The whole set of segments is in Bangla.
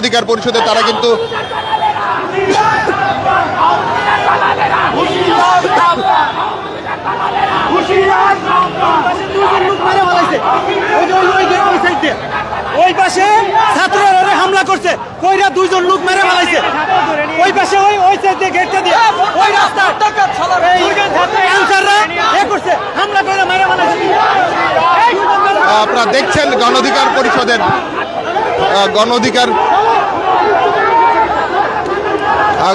অধিকার পরিষদে তারা কিন্তু ওই পাশে ছাত্ররা হামলা করছে। কইরা দুইজন লোক মেরে ফেলাইছে। ওই পাশে ওই ওই সাইড গেটটা দিয়ে। ওই রাস্তা। করছে। হামলা করে মেরে ফেলাইছে। আপনারা দেখছেন গণ অধিকার পরিষদের আহ,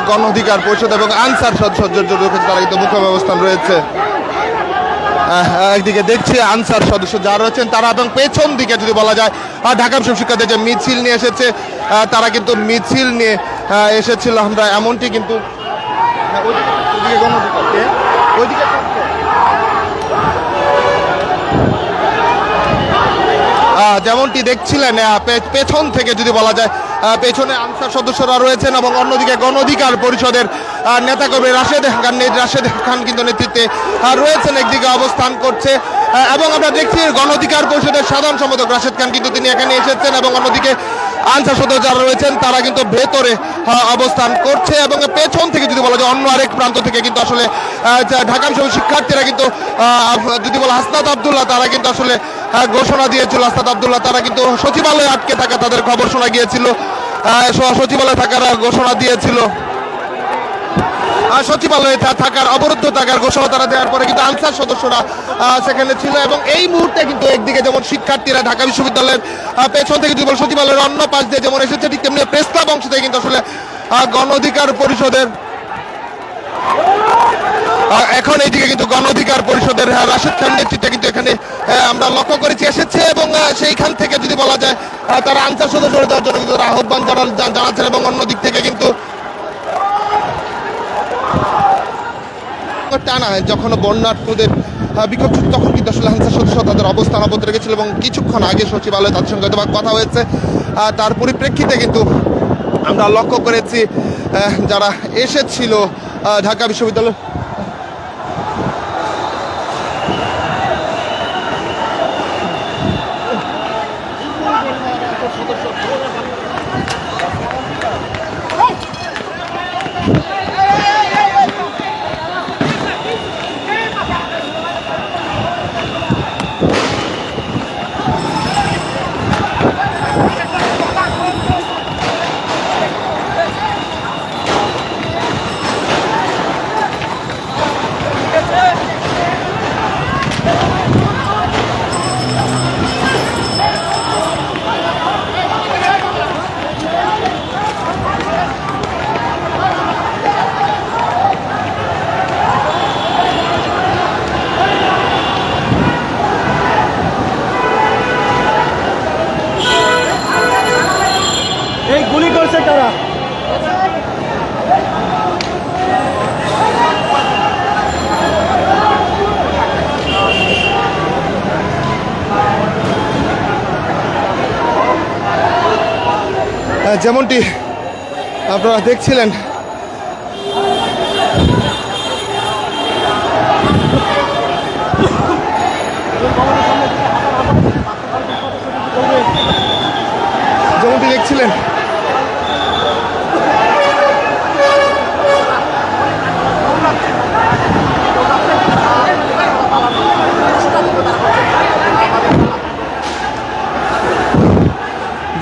গণ অধিকার পরিষদ এবং আনসার সদস্য তারা কিন্তু মুখ্য ব্যবস্থান রয়েছে। একদিকে দেখছি আনসার সদস্য যারা রয়েছেন তারা এবং পেছন দিকে যদি বলা যায় আহ, ঢাকা বিশ্ববিদ্যালয় শিক্ষার্থী যে মিছিল নিয়ে এসেছে তারা কিন্তু মিছিল নিয়ে এসেছিল। আমরা এমনটি কিন্তু যেমনটি দেখছিলেন পেছন থেকে যদি বলা যায় পেছনে আনসার সদস্যরা রয়েছেন এবং অন্যদিকে গণ অধিকার পরিষদের নেতা নেতাকর্মী রাশেদ খান রাশেদ খান কিন্তু নেতৃত্বে রয়েছেন, একদিকে অবস্থান করছে। এবং আমরা দেখছি গণ অধিকার পরিষদের সাধারণ সম্পাদক রাশেদ খান কিন্তু তিনি এখানে এসেছেন এবং অন্যদিকে আনসার সদস্য যারা রয়েছেন, তারা কিন্তু ভেতরে অবস্থান করছে এবং পেছন থেকে যদি বলা যায় অন্য আরেক প্রান্ত থেকে কিন্তু আসলে ঢাকা বিশ্ব শিক্ষার্থীরা কিন্তু যদি বলা হাসনাত আবদুল্লাহ, তারা কিন্তু আসলে ঘোষণা দিয়েছিল। হাসনাত আবদুল্লাহ, তারা কিন্তু সচিবালয়ে আটকে থাকা তাদের খবর শোনা গিয়েছিল। সচিবালয়ে থাকার ঘোষণা দিয়েছিল। সচিবালয়ে থাকার অবরুদ্ধ থাকার ঘোষণা তারা দেওয়ার পরে কিন্তু আনসার সদস্যরা সেখানে ছিল এবং এই মুহূর্তে কিন্তু একদিকে যেমন শিক্ষার্থীরা ঢাকা বিশ্ববিদ্যালয়ের পেছন থেকে যদি বল সচিবালয়ের অন্য পাশ দিয়ে যেমন এসেছে, ঠিক তেমনি প্রেস ক্লাব অংশ থেকে কিন্তু আসলে গণ অধিকার পরিষদের এখন এইদিকে কিন্তু গণ অধিকার পরিষদের রাশেদ খান নেতৃত্বে কিন্তু এখানে আমরা লক্ষ্য করেছি, এসেছে এবং সেইখান থেকে যদি বলা যায় তারা আনসার সদস্য যাওয়ার জন্য কিন্তু আহ্বান জানাচ্ছেন এবং অন্য দিক থেকে কিন্তু টানা যখন বন্যার্থদের আহ, বিক্ষোভ তখন কিন্তু আসলে আনসার সদস্য তাদের অবস্থান অবত রেখেছিল এবং কিছুক্ষণ আগে সচিবালয়ে তাদের সঙ্গে হয়তো কথা হয়েছে। তার পরিপ্রেক্ষিতে কিন্তু আমরা লক্ষ্য করেছি যারা এসেছিল ঢাকা বিশ্ববিদ্যালয় এই গুলি করছে তারা। যেমনটি আপনারা দেখছিলেন। যেমনটি দেখছিলেন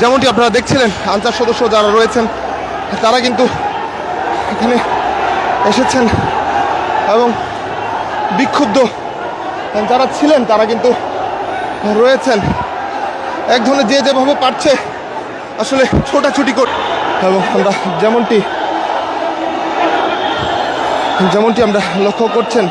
যেমনটি আপনারা দেখছিলেন, আনসার সদস্য যারা রয়েছেন, তারা কিন্তু এখানে এসেছেন এবং বিক্ষুব্ধ যারা ছিলেন, তারা কিন্তু রয়েছেন। এক ধরনের যে যেভাবে পারছে, আসলে ছোটাছুটি কর এবং আমরা যেমনটি যেমনটি আমরা লক্ষ্য করছেন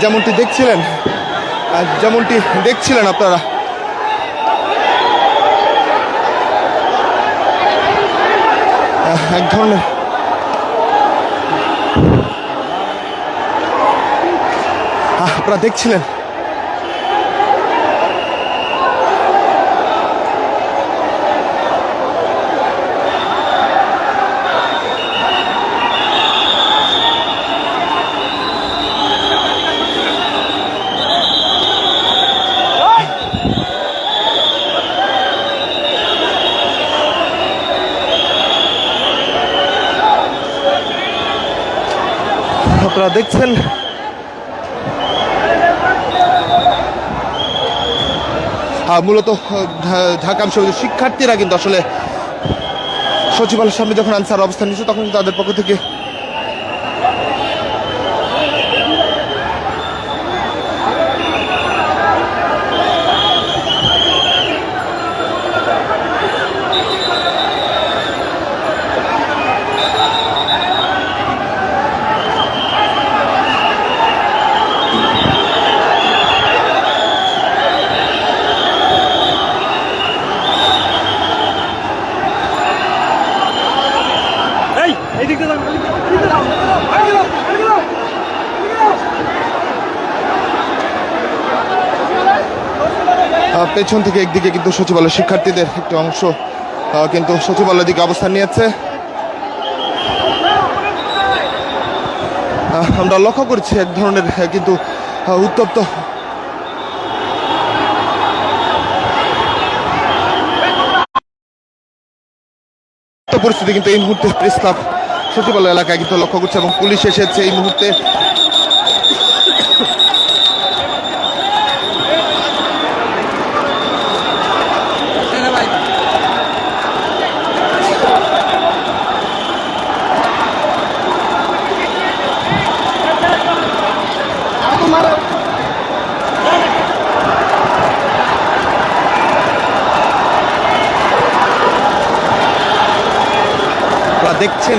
যেমনটি দেখছিলেন যেমনটি দেখছিলেন আপনারা। এক ধরনের আপনারা দেখছিলেন দেখছেন আহ, মূলত ঢাকা বিশ্ববিদ্যালয়ের শিক্ষার্থীরা কিন্তু আসলে সচিবালয়ের সামনে যখন আনসার অবস্থান নিচ্ছে তখন তাদের পক্ষ থেকে পেছন থেকে একদিকে কিন্তু সচিবালয় শিক্ষার্থীদের একটি অংশ কিন্তু সচিবালয়ের দিকে অবস্থান নিয়েছে। আমরা লক্ষ্য করছি এক ধরনের কিন্তু উত্তপ্ত পরিস্থিতি কিন্তু এই মুহূর্তে প্রেস ক্লাব সচিবালয় এলাকায় কিন্তু লক্ষ্য করছে এবং পুলিশ এসেছে এই মুহূর্তে আপনারা দেখছেন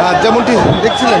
আহ, যেমনটি দেখছিলেন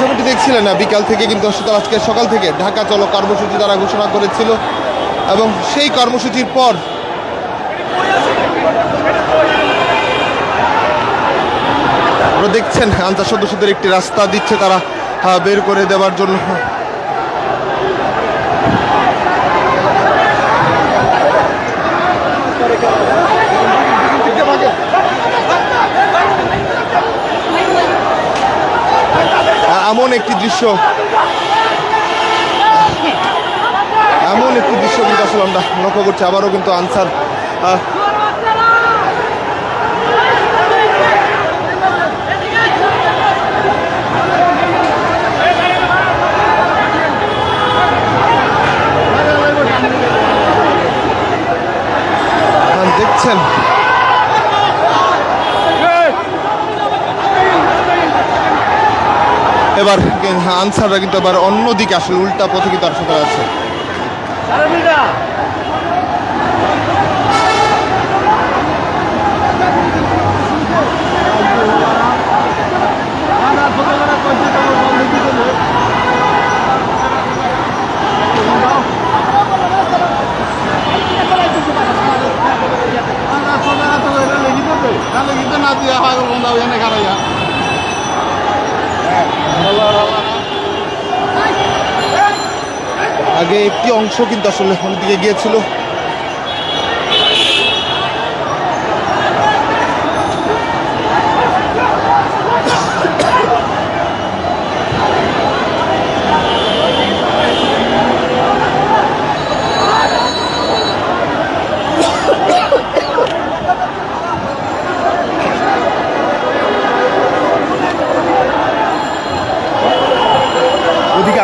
যেমনটি দেখছিলেন আপনি দেখছিলেন না। বিকাল থেকে কিন্তু আসলে আজকে সকাল থেকে ঢাকা চলো কর্মসূচি তারা ঘোষণা করেছিল এবং সেই কর্মসূচির পর আপনারা দেখছেন আনসার সদস্যদের একটি রাস্তা দিচ্ছে তারা বের করে দেওয়ার জন্য। আহ, এমন একটি দৃশ্য। এমন একটি দৃশ্য কিন্তু আসলে আমরা লক্ষ্য করছি। আবারও কিন্তু আনসার দেখছেন এবার আনসাররা কিন্তু এবার অন্যদিকে আসলে উল্টা পথে কিন্তু আসতে আছে। একটি অংশ কিন্তু আসলে অন্যদিকে গিয়েছিল। ওদিকে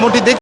মোটামুটি